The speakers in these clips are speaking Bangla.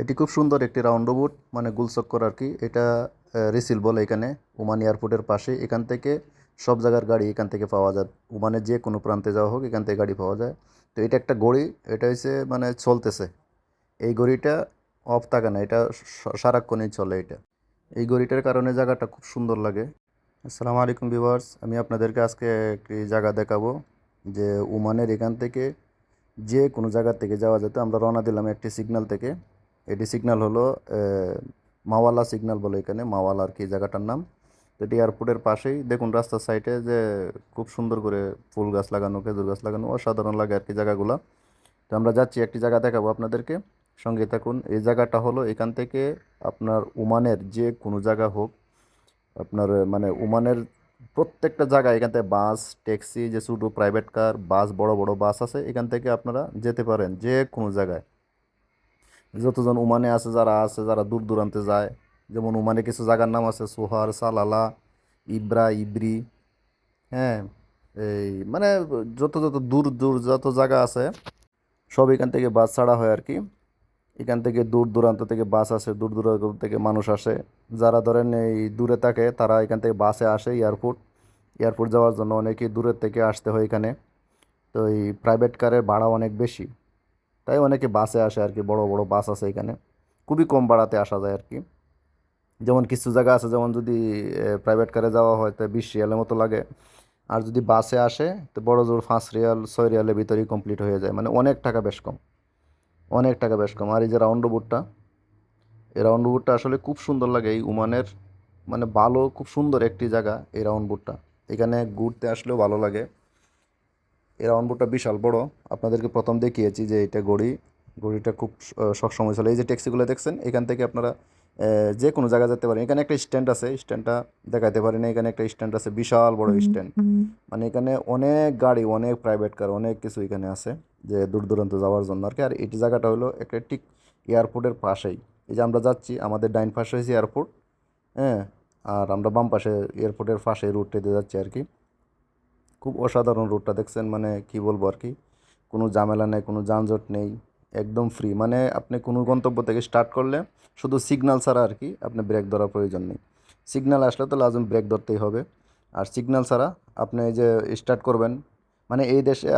এটি খুব সুন্দর একটি রাউন্ড বুট মানে গুলচক্কর আর কি। এটা রিসিল বলে এখানে ওমান এয়ারপোর্টের পাশে। এখান থেকে সব জায়গার গাড়ি এখান থেকে পাওয়া যায়। ওমানের যে কোনো প্রান্তে যাওয়া হোক, এখান থেকে গাড়ি পাওয়া যায়। তো এটা একটা গড়ি, এটা হচ্ছে মানে চলতেছে। এই গড়িটা অফ থাকে না, এটা সারাক্ষণই চলে এটা। এই ঘড়িটার কারণে জায়গাটা খুব সুন্দর লাগে। আসসালামু আলাইকুম ভিউয়ার্স আমি আপনাদেরকে আজকে একটি জায়গা দেখাবো, যে ওমানের এখান থেকে যে কোনো জায়গা থেকে যাওয়া যেত আমরা রওনা দিলাম একটি সিগন্যাল থেকে। এটি সিগন্যাল হলো মাওয়ালা সিগন্যাল বলে এখানে, মাওয়ালা আর কি জায়গাটার নাম। তো এটি এয়ারপোর্টের পাশেই। দেখুন, রাস্তার সাইডে যে খুব সুন্দর করে ফুল গাছ লাগানো, খেজুর গাছ লাগানো, অসাধারণ লাগে আর কি জায়গাগুলো। তো আমরা যাচ্ছি, একটি জায়গা দেখাবো আপনাদেরকে। সঙ্গে থাকুন, এই জায়গাটা হলো এখান থেকে আপনার ওমানের যে কোনো জায়গা হোক, আপনার মানে ওমানের প্রত্যেকটা জায়গায় এখান থেকে বাস, ট্যাক্সি, যে ছোটো প্রাইভেট কার বাস, বড় বড় বাস আছে, এখান থেকে আপনারা যেতে পারেন যে কোনো জায়গায়। যতজন ওমানে আছে, যারা আছে, যারা দূর দূরান্তে যায়, যেমন ওমানে কিছু জায়গার নাম আছে, সোহার, সালালা, ইব্রা, ইব্রি হ্যাঁ এই মানে যত যত দূর দূর যত জায়গা আছে, সব এখান থেকে বাস ছাড়া হয় আর কি। এখান থেকে দূর দূরান্ত থেকে বাস আসে, দূর দূরান্ত থেকে মানুষ আসে। যারা ধরেন এই দূরে থাকে, তারা এখান থেকে বাসে আসে এয়ারপোর্ট। এয়ারপোর্ট যাওয়ার জন্য অনেকেই দূরের থেকে আসতে হয় এখানে। তো এই প্রাইভেট কারের ভাড়া অনেক বেশি। তাই অনেকে বাসে আসে আর কি, বড় বড় বাস আছে এখানে। খুবই কম ভাড়াতে আসা যায় আর কি। যেমন কিছু জায়গা আছে, যেমন যদি প্রাইভেট কারে যাওয়া হয়, তো বিশ রিয়ালের মতো লাগে। আর যদি বাসে আসে, তো বড় জোর পাঁচ রিয়াল, ছয় রিয়ালের ভিতরেই কমপ্লিট হয়ে যায়। মানে অনেক টাকা বেশ কম। অনেক টাকা বেশ কম। আর এই যে রাউন্ড বুটটা এই রাউন্ড বুটটা আসলে খুব সুন্দর লাগে। এই উমানের মানে ভালো, খুব সুন্দর একটি জায়গা এই রাউন্ড বুটটা এখানে ঘুরতে আসলেও ভালো লাগে। এই রাউন্ড বুটটা বিশাল বড়। আপনাদেরকে প্রথম দেখিয়েছি যে এটা গড়ি গড়িটা খুব সবসময় চলে এই যে ট্যাক্সিগুলো দেখছেন এখান থেকে আপনারা যে কোনো জায়গায় যেতে পারেন। এখানে একটা স্ট্যান্ড আছে স্ট্যান্ডটা দেখাতে পারি না। এখানে একটা স্ট্যান্ড আছে বিশাল বড় স্ট্যান্ড মানে এখানে অনেক গাড়ি অনেক প্রাইভেট কার অনেক কিছু এখানে আছে যে দূর দূরান্ত যাওয়ার জন্য আর কি। আর এটি জায়গাটা হলো একটা ঠিক এয়ারপোর্টের পাশেই। এই যে আমরা যাচ্ছি আমাদের ডাইন পাশে হয়েছে এয়ারপোর্ট হ্যাঁ? আর আমরা বাম পাশে এয়ারপোর্টের পাশে রুটটাতে যাচ্ছি আর কি। খুব অসাধারণ রুটটা দেখছেন? মানে কি বলব আর কি? কোনো ঝামেলা নেই, কোনো যানজট নেই, একদম ফ্রি মানে আপনি কোনো গন্তব্য থেকে স্টার্ট করলে শুধু সিগনাল ছাড়া আর কি আপনি ব্রেক ধরার প্রয়োজন নেই। সিগনাল আসলে তো লাজম ব্রেক ধরতেই হবে। আর সিগনাল ছাড়া আপনি এই যে স্টার্ট করবেন মানে এই দেশে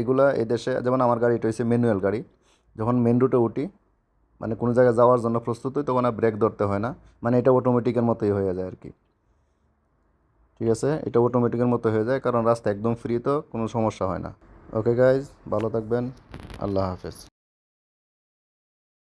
এগুলা এই দেশে, যেমন আমার গাড়ি এটা হচ্ছে ম্যানুয়াল গাড়ি। যখন মেন রুটে উঠি মানে কোনো জায়গায় যাওয়ার জন্য প্রস্তুত হই, তখন আর ব্রেক ধরতে হয় না। মানে এটা অটোমেটিকের মতোই হয়ে যায় আর কি। ঠিক আছে? এটা অটোমেটিকের মতো হয়ে যায়, কারণ রাস্তা একদম ফ্রি তো, কোনো সমস্যা হয় না। ওকে গাইজ ভালো থাকবেন, আল্লাহ হাফেজ।